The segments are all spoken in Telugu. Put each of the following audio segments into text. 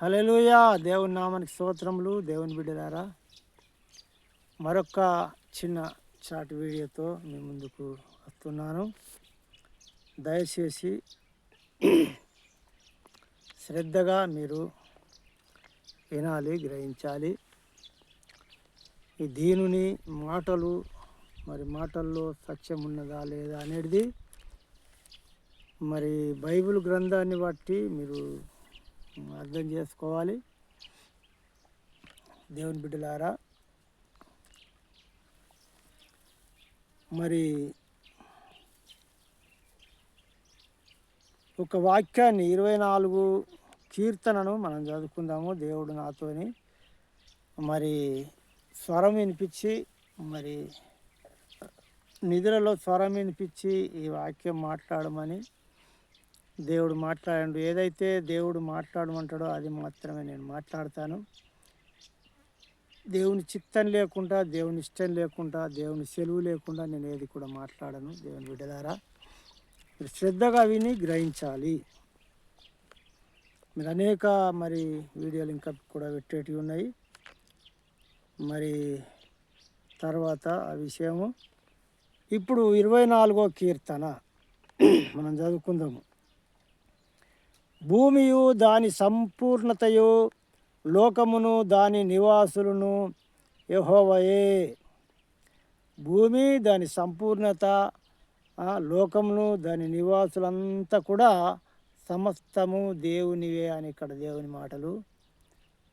హల్లెలూయా. దేవుని నామానికి స్తోత్రములు. దేవుని బిడ్డలారా మరొక చిన్న చాట్ వీడియోతో మీ ముందుకు వస్తున్నాను. దయచేసి శ్రద్ధగా మీరు వినాలి గ్రహించాలి. ఈ దీనుని మాటలు మరి మాటల్లో సత్యం ఉన్నదా లేదా అనేది మరి బైబిల్ గ్రంథాన్ని బట్టి మీరు అర్థం చేసుకోవాలి. దేవుని బిడ్డలారా మరి ఒక వాక్యాన్ని ఇరవై నాలుగు కీర్తనను మనం చదువుకుందాము దేవుడు నాతోని. మరి స్వరం వినిపించి మరి నిధులలో స్వరం వినిపించి ఈ వాక్యం మాట్లాడమని దేవుడు మాట్లాడండు. ఏదైతే దేవుడు మాట్లాడమంటాడో అది మాత్రమే నేను మాట్లాడతాను. దేవుని చిత్తం లేకుండా దేవుని ఇష్టం లేకుండా దేవుని సెలవు లేకుండా నేను ఏది కూడా మాట్లాడను. దేవుని బిడ్డలారా మీరు శ్రద్ధగా విని గ్రహించాలి. మీరు అనేక మరి వీడియోలు ఇంకా కూడా పెట్టేటివి ఉన్నాయి. మరి తర్వాత ఆ విషయము. ఇప్పుడు ఇరవై నాలుగో కీర్తన. మనం చదువుకుందాము. భూమియు దాని సంపూర్ణతయు లోకమును దాని నివాసులను యహోవయే. భూమి దాని సంపూర్ణత లోకమును దాని నివాసులంతా కూడా సమస్తము దేవునివే అని ఇక్కడ దేవుని మాటలు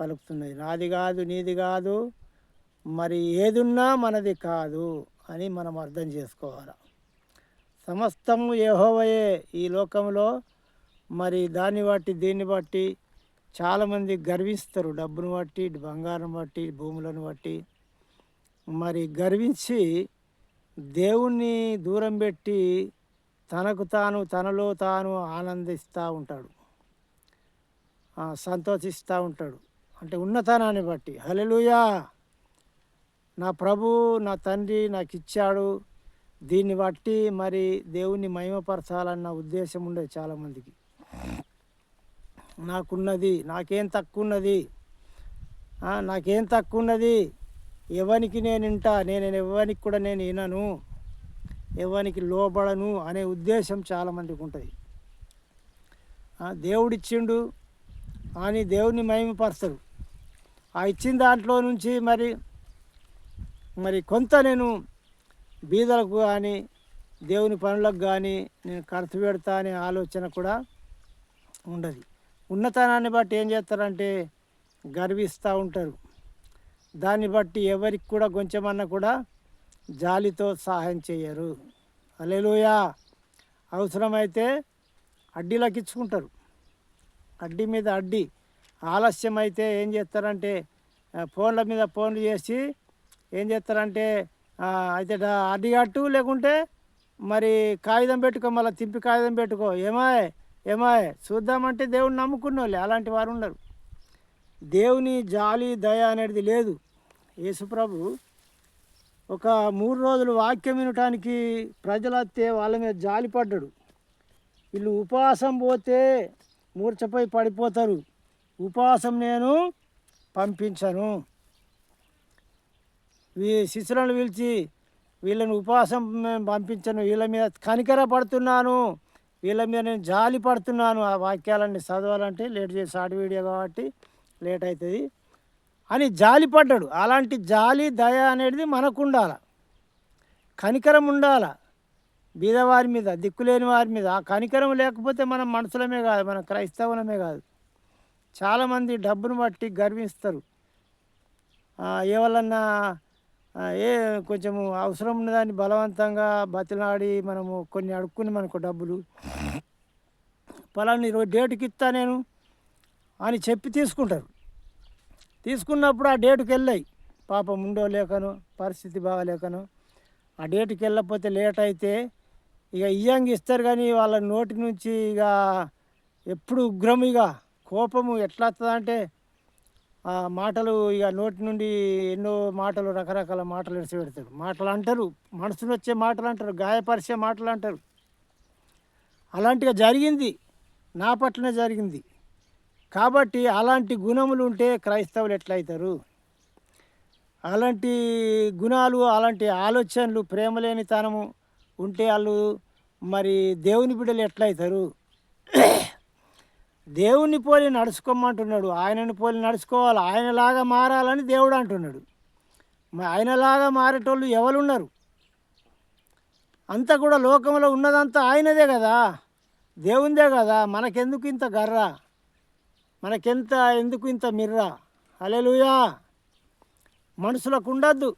పలుకుతున్నాయి. నాది కాదు నీది కాదు మరి ఏదున్నా మనది కాదు అని మనం అర్థం చేసుకోవాలి. సమస్తము ఏహోవయే ఈ లోకంలో మరి దాన్ని బట్టి దీన్ని బట్టి చాలామంది గర్విస్తారు. డబ్బును బట్టి బంగారం బట్టి భూములను బట్టి. మరి గర్వించి దేవుణ్ణి దూరం పెట్టి తనకు తాను తనలో తాను ఆనందిస్తూ ఉంటాడు. సంతోషిస్తూ ఉంటాడు. అంటే ఉన్నతనాన్ని బట్టి. హల్లెలూయా! నా ప్రభు నా తండ్రి నాకు ఇచ్చాడు దీన్ని బట్టి మరి దేవుణ్ణి మహిమపరచాలన్న ఉద్దేశం ఉండేది చాలామందికి. నాకున్నది నాకేం తక్కువన్నది నాకేం తక్కువన్నది ఎవనికి ఎవరికి నేను ఇంటా నేను ఎవరికి కూడా నేను వినను ఎవరికి లోబడను అనే ఉద్దేశం చాలామందికి ఉంటుంది. దేవుడిచ్చిండు అని దేవుని మహిమపరచరు ఆ ఇచ్చిన దాంట్లో నుంచి మరి మరి కొంత నేను బీదలకు కానీ దేవుని పనులకు కానీ నేను ఖర్చు పెడతా అనే ఆలోచన కూడా ఉండదు. ఉన్నతనాన్ని బట్టి ఏం చేస్తారంటే గర్విస్తూ ఉంటారు. దాన్ని బట్టి ఎవరికి కూడా కొంచెమన్నా కూడా జాలితో సహాయం చేయరు. అలెలుయా అవసరమైతే అడ్డీలకు ఇచ్చుకుంటారు అడ్డీ మీద అడ్డీ. ఆలస్యం అయితే ఏం చేస్తారంటే ఫోన్ల మీద ఫోన్లు చేసి ఏం చేస్తారంటే అయితే డా- అడ్డీ కట్టు లేకుంటే మరి కాగితం పెట్టుకో మళ్ళీ తింపి కాగితం పెట్టుకో. ఏమాయ్? ఏమాయ్ చూద్దామంటే దేవుడిని నమ్ముకున్న వాళ్ళే అలాంటి వారు ఉండరు. దేవుని జాలి దయ అనేది లేదు. యేసుప్రభు ఒక మూడు రోజులు వాక్యం వినటానికి ప్రజలు వాళ్ళ మీద జాలి పడ్డాడు. వీళ్ళు ఉపవాసం పోతే మూర్చపై పడిపోతారు. ఉపవాసం నేను పంపించను. వీ శిష్యులను పిలిచి వీళ్ళని ఉపవాసం పంపించను వీళ్ళ మీద కనికర పడుతున్నాను. వీళ్ళ మీద నేను జాలి పడుతున్నాను ఆ వాక్యాలన్నీ చదవాలంటే లేట్ చేసి షార్ట్ వీడియో కాబట్టి లేట్ అవుతుంది. అని జాలి పడ్డాడు. అలాంటి జాలి దయ అనేది మనకు ఉండాల కనికరం ఉండాల. బీదవారి మీద దిక్కులేని వారి మీద. ఆ కనికరం లేకపోతే మనం మనుషులమే కాదు మన క్రైస్తవులమే కాదు. చాలామంది డబ్బును బట్టి గర్విస్తారు. ఎవరన్నా ఏ కొంచెము అవసరం ఉన్నదాన్ని బలవంతంగా బతిలాడి మనము కొన్ని అడుక్కుని మనకు డబ్బులు. పలాని రోజు డేటుకి ఇస్తా నేను అని చెప్పి తీసుకుంటారు. తీసుకున్నప్పుడు ఆ డేటుకి వెళ్ళాయి. పాపం ఉండో లేకను పరిస్థితి బాగాలేకను. ఆ డేటుకి వెళ్ళకపోతే లేట్ అయితే ఇక ఇయ్యంగా ఇస్తారు కానీ వాళ్ళ నోటి నుంచి ఇక ఎప్పుడు ఉగ్రం ఇక కోపము ఎట్లా వస్తుందంటే మాటలు ఇక నోటి నుండి ఎన్నో మాటలు రకరకాల మాటలు ఎడిసి పెడతారు మాటలు అంటారు మనసును వచ్చే మాటలు అంటారు గాయపరిచే మాటలు అంటారు అలాంటిగా జరిగింది నా పట్లనే జరిగింది. కాబట్టి అలాంటి గుణములు ఉంటే క్రైస్తవులు ఎట్లయితారు? అలాంటి గుణాలు అలాంటి ఆలోచనలు ప్రేమలేనితనము ఉంటే వాళ్ళు మరి దేవుని బిడ్డలు ఎట్లయితారు? దేవుని పోలి నడుచుకోమంటున్నాడు. ఆయనని పోలి నడుచుకోవాలి. ఆయనలాగా మారాలని దేవుడు అంటున్నాడు. ఆయనలాగా మారేటోళ్ళు ఎవరున్నారు? అంతా కూడా లోకంలో ఉన్నదంతా ఆయనదే కదా? దేవుందే కదా? మనకెందుకు ఇంత గర్ర? మనకెంత ఎందుకు ఇంత మిర్ర? అలెలుయా మనుషులకు ఉండద్దు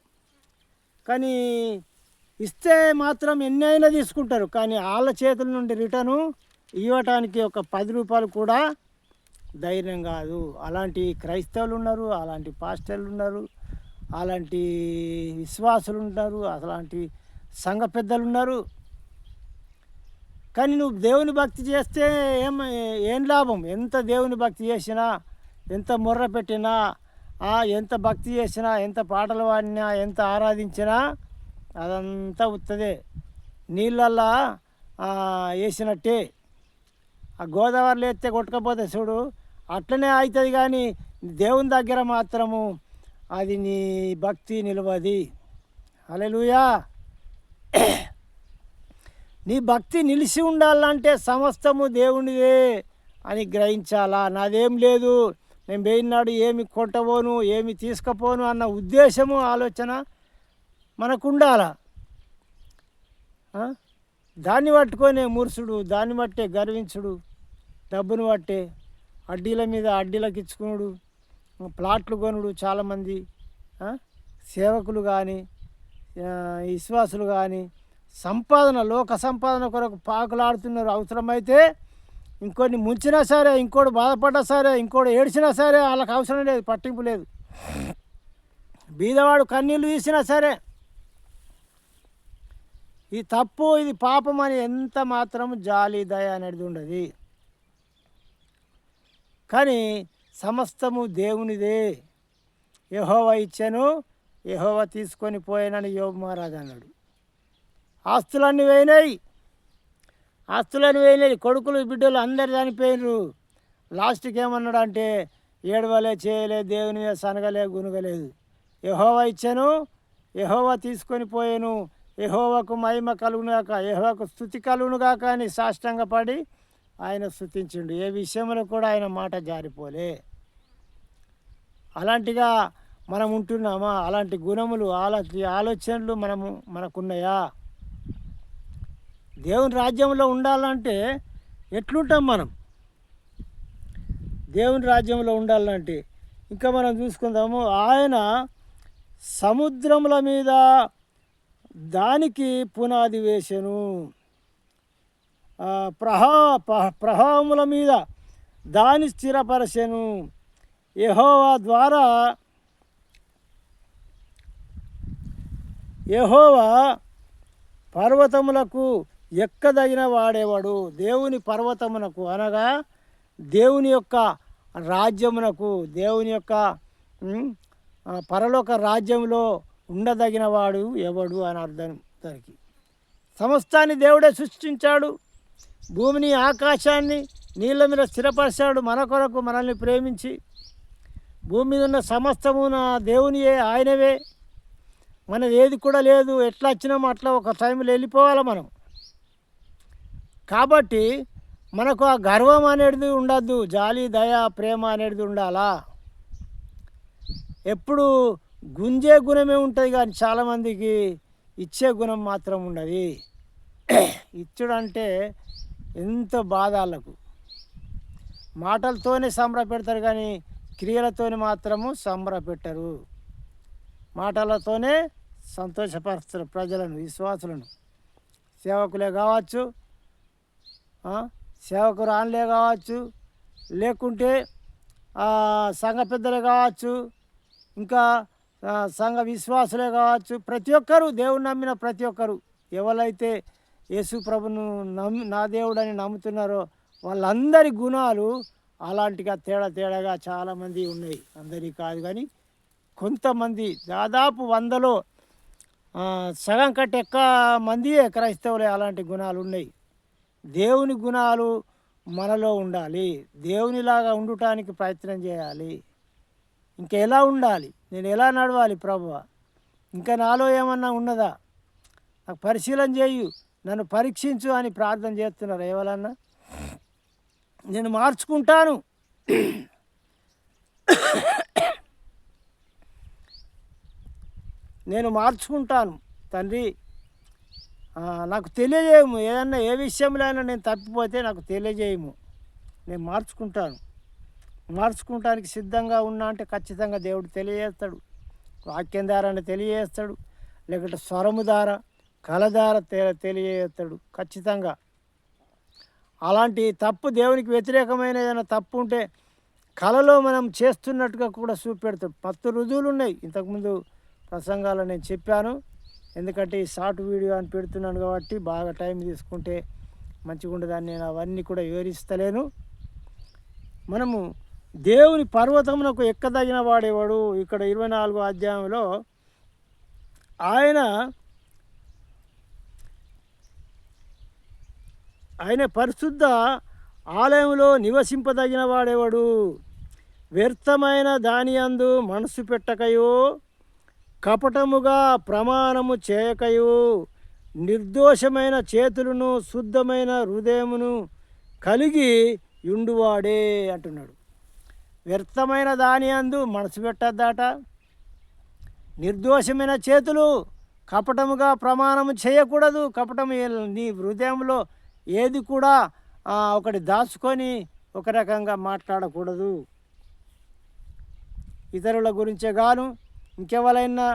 కానీ ఇస్తే మాత్రం ఎన్ని అయినా తీసుకుంటారు. కానీ వాళ్ళ చేతుల నుండి రిటర్ను ఇవ్వటానికి ఒక పది రూపాయలు కూడా ధైర్యం కాదు. అలాంటి క్రైస్తవులు ఉన్నారు అలాంటి పాస్టర్లు ఉన్నారు అలాంటి విశ్వాసులు ఉంటారు అలాంటి సంఘ పెద్దలు ఉన్నారు. కానీ నువ్వు దేవుని భక్తి చేస్తే ఏం ఏం లాభం? ఎంత దేవుని భక్తి చేసినా ఎంత ముర్ర పెట్టినా ఎంత భక్తి చేసినా ఎంత పాటలు పాడినా ఎంత ఆరాధించినా అదంతా ఉత్తదే. నీళ్ళల్లా వేసినట్టే. ఆ గోదావరిలో ఎత్తే కొట్టకపోతే చూడు అట్లనే అవుతుంది కానీ దేవుని దగ్గర మాత్రము అది నీ భక్తి నిలవది. అలెలుయా నీ భక్తి నిలిచి ఉండాలంటే సమస్తము దేవునిదే అని గ్రహించాలా? నాదేం లేదు. నేను పోయినాడు ఏమి కొట్టబోను ఏమి తీసుకపోను అన్న ఉద్దేశము ఆలోచన మనకు ఉండాలా దాన్ని పట్టుకొనే మురుసుడు దాన్ని బట్టే గర్వించుడు. డబ్బును బట్టే అడ్డీల మీద అడ్డీలకు ఇచ్చుకునుడు ప్లాట్లు కొనుడు చాలామంది సేవకులు కానీ విశ్వాసులు కానీ సంపాదన లోక సంపాదన కొరకు పాకులాడుతున్నారు. అవసరమైతే ఇంకొన్ని ముంచినా సరే ఇంకోటి బాధపడ్డా సరే ఇంకోటి ఏడ్చినా సరే వాళ్ళకి అవసరం లేదు పట్టింపు లేదు. బీదవాడు కన్నీళ్ళు తీసినా సరే ఇది తప్పు ఇది పాపం అని ఎంత మాత్రం జాలి దయ అనేది ఉండదు. కానీ సమస్తము దేవునిదే. యహోవ ఇచ్చాను యహోవ తీసుకొని పోయానని యోగ మహారాజు అన్నాడు. ఆస్తులన్నీ పోయినాయి ఆస్తులన్నీ పోయినాయి కొడుకులు బిడ్డలు అందరు చనిపోయినరు. లాస్ట్కి ఏమన్నాడు అంటే ఏడవలే చేయలే దేవుని మీద సనగలే గునగలేదు. యహోవా ఇచ్చాను యహోవా తీసుకొని పోయాను. యహోవకు మహిమ కలుగునుగాక యహోవకు స్థుతి కలుగునుగాక అని సాష్టంగా పడి ఆయన స్థుతించిండు. ఏ విషయంలో కూడా ఆయన మాట జారిపోలే. అలాంటిగా మనం ఉంటున్నామా? అలాంటి గుణములు అలాంటి ఆలోచనలు మనము మనకున్నాయా? దేవుని రాజ్యంలో ఉండాలంటే ఎట్లుంటాం మనం? దేవుని రాజ్యంలో ఉండాలంటే ఇంకా మనం చూసుకుందాము. ఆయన సముద్రముల మీద దానికి పునాది వేసెను. ప్రహా ప్రహాముల మీద దాని స్థిరపరచెను. యహోవా ద్వారా యహోవా పర్వతములకు ఎక్కదగిన వాడేవాడు? దేవుని పర్వతమునకు అనగా దేవుని యొక్క రాజ్యమునకు దేవుని యొక్క పరలోక రాజ్యంలో ఉండదగిన వాడు ఎవడు అని అర్థం దానికి సమస్తాన్ని దేవుడే సృష్టించాడు. భూమిని ఆకాశాన్ని నీళ్ళ మీద స్థిరపరిచాడు మన కొరకు మనల్ని ప్రేమించి. భూమి మీద ఉన్న సమస్తము నా దేవునియే ఆయనవే. మనది ఏది కూడా లేదు. ఎట్లా వచ్చినామో అట్లా ఒక టైంలో వెళ్ళిపోవాలి మనం. కాబట్టి మనకు ఆ గర్వం అనేది ఉండద్దు. జాలి దయ ప్రేమ అనేది ఉండాలా? ఎప్పుడు గుంజే గుణమే ఉంటుంది కానీ చాలామందికి ఇచ్చే గుణం మాత్రం ఉండదు. ఇచ్చుడంటే ఎంత బాధ వాళ్ళకు. మాటలతోనే సంబర పెడతారు కానీ క్రియలతోనే మాత్రము సంబర పెట్టరు. మాటలతోనే సంతోషపరుస్తారు ప్రజలను విశ్వాసులను. సేవకులే కావచ్చు సేవకు సేవకురాన్లే కావచ్చు లేకుంటే సంఘ పెద్దలే కావచ్చు ఇంకా సంఘ విశ్వాసులే కావచ్చు ప్రతి ఒక్కరు దేవుని నమ్మిన ప్రతి ఒక్కరు. ఎవరైతే యేసు ప్రభును నమ్మి నా దేవుడని నమ్ముతున్నారో వాళ్ళందరి గుణాలు అలాంటిగా తేడా తేడాగా చాలామంది ఉన్నాయి. అందరికీ కాదు కానీ కొంతమంది దాదాపు వందలో సగం కంటే ఎక్క మంది క్రైస్తవులే అలాంటి గుణాలు ఉన్నాయి. దేవుని గుణాలు మనలో ఉండాలి. దేవునిలాగా ఉండటానికి ప్రయత్నం చేయాలి. ఇంకా ఎలా ఉండాలి? నేను ఎలా నడవాలి ప్రభువ? ఇంకా నాలో ఏమన్నా ఉన్నదా? నాకు పరిశీలన చేయు. నన్ను పరీక్షించు అని ప్రార్థన చేస్తున్నారు. ఎవరన్నా? నేను మార్చుకుంటాను. నేను మార్చుకుంటాను. తండ్రి నాకు తెలియజేయము. ఏదన్నా ఏ విషయంలో అయినా నేను తప్పిపోతే నాకు తెలియజేయము. నేను మార్చుకుంటాను. మార్చుకుంటానికి సిద్ధంగా ఉన్నా అంటే ఖచ్చితంగా దేవుడు తెలియజేస్తాడు. వాక్యం ద్వారా తెలియజేస్తాడు. లేకుంటే స్వరము ద్వారా కలదార ద్వారా తె- తెలియజేస్తాడు ఖచ్చితంగా. అలాంటి తప్పు దేవునికి వ్యతిరేకమైన ఏదైనా తప్పు ఉంటే కళలో మనం చేస్తున్నట్టుగా కూడా చూపెడతాడు. పత్తు రుజువులు ఉన్నాయి. ఇంతకుముందు ప్రసంగాలు నేను చెప్పాను. ఎందుకంటే ఈ షార్ట్ వీడియో అని పెడుతున్నాను కాబట్టి బాగా టైం తీసుకుంటే మంచిగా ఉండదని నేను అవన్నీ కూడా వివరిస్తలేను. మనము దేవుని పర్వతమునకు ఎక్కదగిన వాడేవాడు? ఇక్కడ ఇరవై నాలుగో అధ్యాయంలో ఆయన ఆయన పరిశుద్ధ ఆలయంలో నివసింపదగిన వాడేవాడు? వ్యర్థమైన దాని అందు మనసు పెట్టకయో కపటముగా ప్రమాణము చేయకయు నిర్దోషమైన చేతులను శుద్ధమైన హృదయమును కలిగి యుండువాడే అంటున్నాడు. వ్యర్థమైన దాని అందు మనసు పెట్టద్దాట. నిర్దోషమైన చేతులు కపటముగా ప్రమాణము చేయకూడదు. కపటము నీ హృదయంలో ఏది కూడా ఒకటి దాచుకొని ఒక రకంగా మాట్లాడకూడదు. ఇతరుల గురించే గాను ఇంకెవరైనా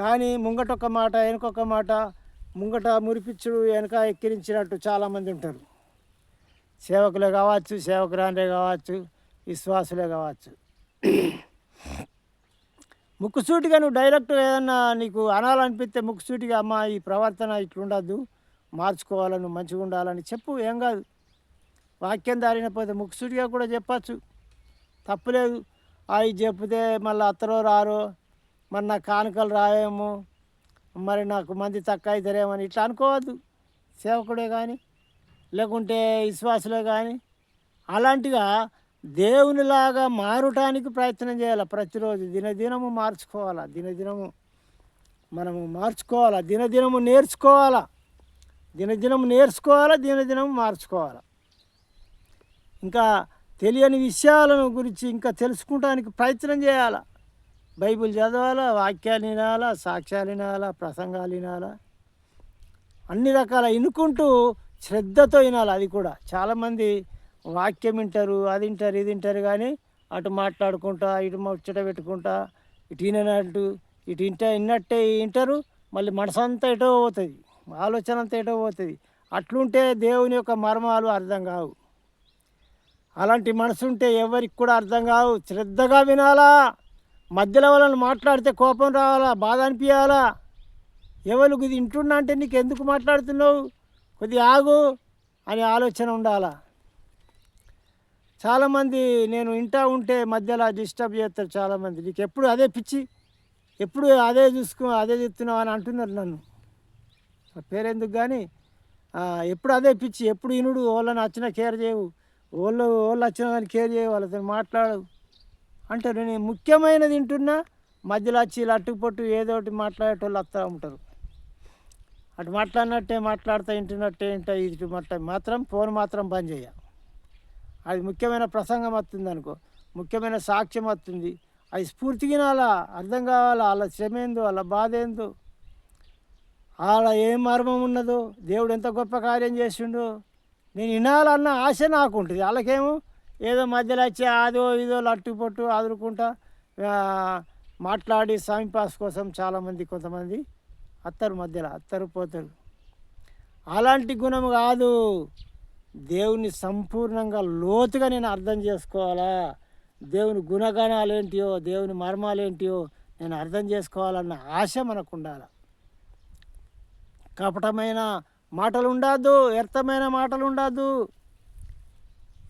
కానీ ముంగటొక మాట వెనుకొక మాట ముంగట మురిపిచ్చుడు వెనక ఎక్కిరించినట్టు చాలామంది ఉంటారు. సేవకులే కావచ్చు సేవకురాండే కావచ్చు విశ్వాసులే కావచ్చు. ముక్కుసూటిగా నువ్వు డైరెక్ట్ ఏదన్నా నీకు అనాలనిపిస్తే ముక్కుసూటిగా అమ్మ ఈ ప్రవర్తన ఇట్లుండద్దు. మార్చుకోవాలని మంచిగా ఉండాలని చెప్పు ఏం కాదు. వాక్యం దారిన పోతే ముక్కుసూటిగా కూడా చెప్పచ్చు. తప్పులేదు అవి చెప్తే మళ్ళీ అత్తరో రారో మరి నాకు కానుకలు రాయేమో మరి నాకు మంది తక్కువ అవుతారేమని ఇట్లా అనుకోవద్దు. సేవకుడే కానీ లేకుంటే విశ్వాసులే కానీ అలాంటిగా దేవునిలాగా మారటానికి ప్రయత్నం చేయాలి? ప్రతిరోజు దినదినము మార్చుకోవాలా? దినదినము మనము మార్చుకోవాలా? దినదినము నేర్చుకోవాలా? దినదినం నేర్చుకోవాలా దినదినం మార్చుకోవాలా? ఇంకా తెలియని విషయాలను గురించి ఇంకా తెలుసుకోవడానికి ప్రయత్నం చేయాలా? బైబిల్ చదవాలా వాక్యాలు వినాలా సాక్ష్యాలు వినాలా ప్రసంగాలు వినాలా? అన్ని రకాల ఇనుకుంటూ శ్రద్ధతో వినాలి అది కూడా. చాలామంది వాక్యం వింటారు అది వింటారు ఇది వింటారు కానీ అటు మాట్లాడుకుంటా ఇటు ముచ్చట పెట్టుకుంటా ఇటు వినట్టు ఇటు ఇంట విన్నట్టే వింటారు మళ్ళీ మనసంతా ఎటో పోతుంది. ఆలోచన అంతా ఎటో పోతుంది. అట్లుంటే దేవుని యొక్క మర్మాలు అర్థం కావు. అలాంటి మనసు ఉంటే ఎవరికి కూడా అర్థం కావు. శ్రద్ధగా వినాలా. మధ్యలో వాళ్ళని మాట్లాడితే కోపం రావాలా బాధ అనిపించాలా ఎవరు ఇది ఇంటున్నా అంటే నీకు ఎందుకు మాట్లాడుతున్నావు? కొద్దిగా ఆగు అనే ఆలోచన ఉండాలా? చాలామంది నేను ఇంటా ఉంటే మధ్యలో డిస్టర్బ్ చేస్తారు చాలామంది. నీకు ఎప్పుడు అదే పిచ్చి? ఎప్పుడు అదే చూసుకో అదే చెప్తున్నావు అని అంటున్నారు నన్ను. పేరెందుకు కానీ ఎప్పుడు అదే పిచ్చి ఎప్పుడు ఇనుడు వాళ్ళని వచ్చినా కేర్ చేయవు. వాళ్ళు వాళ్ళు వచ్చినా దాన్ని కేర్ చేయవు వాళ్ళతో మాట్లాడవు. అంటారు నేను ముఖ్యమైనది వింటున్నా మధ్యలో వచ్చి ఇలా అట్టుపొట్టు ఏదో ఒకటి మాట్లాడేటోళ్ళు వస్తూ ఉంటారు. అటు మాట్లాడినట్టే మాట్లాడుతూ వింటున్నట్టే ఇంట ఇది మాట్లా మాత్రం ఫోన్ మాత్రం బంద్ చేయ. అది ముఖ్యమైన ప్రసంగం వస్తుంది అనుకో ముఖ్యమైన సాక్ష్యం వస్తుంది. అది స్ఫూర్తిగా అలా అర్థం కావాలా? వాళ్ళ శ్రమ ఏందో వాళ్ళ బాధ ఏందో? అలా ఏం మర్మం ఉన్నదో దేవుడు ఎంత గొప్ప కార్యం చేసిండో. నేను వినాలన్న ఆశ నాకు ఉంటుంది వాళ్ళకేమో ఏదో మధ్యలో వచ్చి అదో ఇదో లట్టు పొట్టు ఆదురుకుంటా మాట్లాడి సమయం పాస్ కోసం చాలామంది కొంతమంది అత్తరు మధ్యలో అత్తరు పోతారు. అలాంటి గుణం కాదు. దేవుని సంపూర్ణంగా లోతుగా నేను అర్థం చేసుకోవాలా? దేవుని గుణగణాలు ఏంటియో దేవుని మర్మాలు ఏంటియో నేను అర్థం చేసుకోవాలన్న ఆశ మనకు ఉండాలి కపటమైన మాటలు ఉండద్దు వ్యర్థమైన మాటలు ఉండద్దు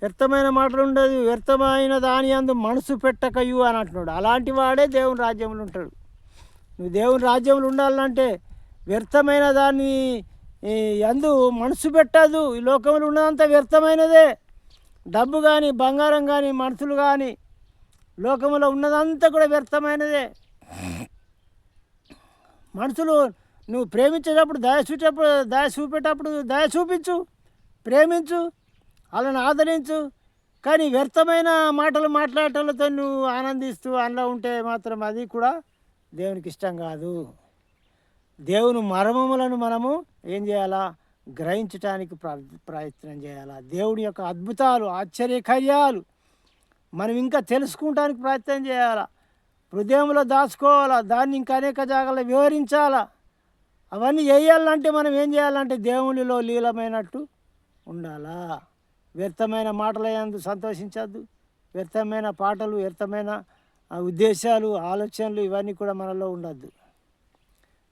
వ్యర్థమైన మాటలు ఉండదు వ్యర్థమైన దాని అందు మనసు పెట్టకయు అని అంటున్నాడు. అలాంటి వాడే దేవుని రాజ్యంలో ఉంటాడు. నువ్వు దేవుని రాజ్యంలో ఉండాలంటే వ్యర్థమైన దాన్ని అందు మనసు పెట్టదు. ఈ లోకంలో ఉన్నదంతా వ్యర్థమైనదే. డబ్బు కానీ బంగారం కానీ మనుషులు కానీ లోకంలో ఉన్నదంతా కూడా వ్యర్థమైనదే. మనుషులు నువ్వు ప్రేమించేటప్పుడు దయ చూచేటప్పుడు దయ చూపేటప్పుడు దయ చూపించు ప్రేమించు వాళ్ళని ఆదరించు. కానీ వ్యర్థమైన మాటలు మాట్లాడటంతో నువ్వు ఆనందిస్తూ అందులో ఉంటే మాత్రం అది కూడా దేవునికి ఇష్టం కాదు. దేవుని మర్మములను మనము ఏం చేయాలా? గ్రహించటానికి ప్ర- ప్రయత్నం చేయాలా? దేవుని యొక్క అద్భుతాలు ఆశ్చర్యకార్యాలు మనం ఇంకా తెలుసుకుంటానికి ప్రయత్నం చేయాలా? హృదయంలో దాచుకోవాలా? దాన్ని ఇంకా అనేక జాగాలో వివరించాలా? అవన్నీ చేయాలంటే మనం ఏం చేయాలంటే దేవునిలో లీలమైనట్టు ఉండాలా. వ్యర్థమైన మాటల యందు సంతోషించద్దు. వ్యర్థమైన పాటలు వ్యర్థమైన ఉద్దేశాలు ఆలోచనలు ఇవన్నీ కూడా మనలో ఉండద్దు.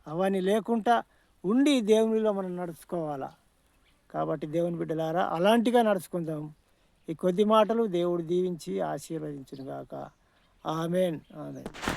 అవన్నీ లేకుండా ఉండి దేవునిలో మనం నడుచుకోవాలా. కాబట్టి దేవుని బిడ్డలారా అలాంటిగా నడుచుకుందాం. ఈ కొద్ది మాటలు దేవుడు దీవించి ఆశీర్వదించునుగాక. ఆమెన్. ఆమెన్.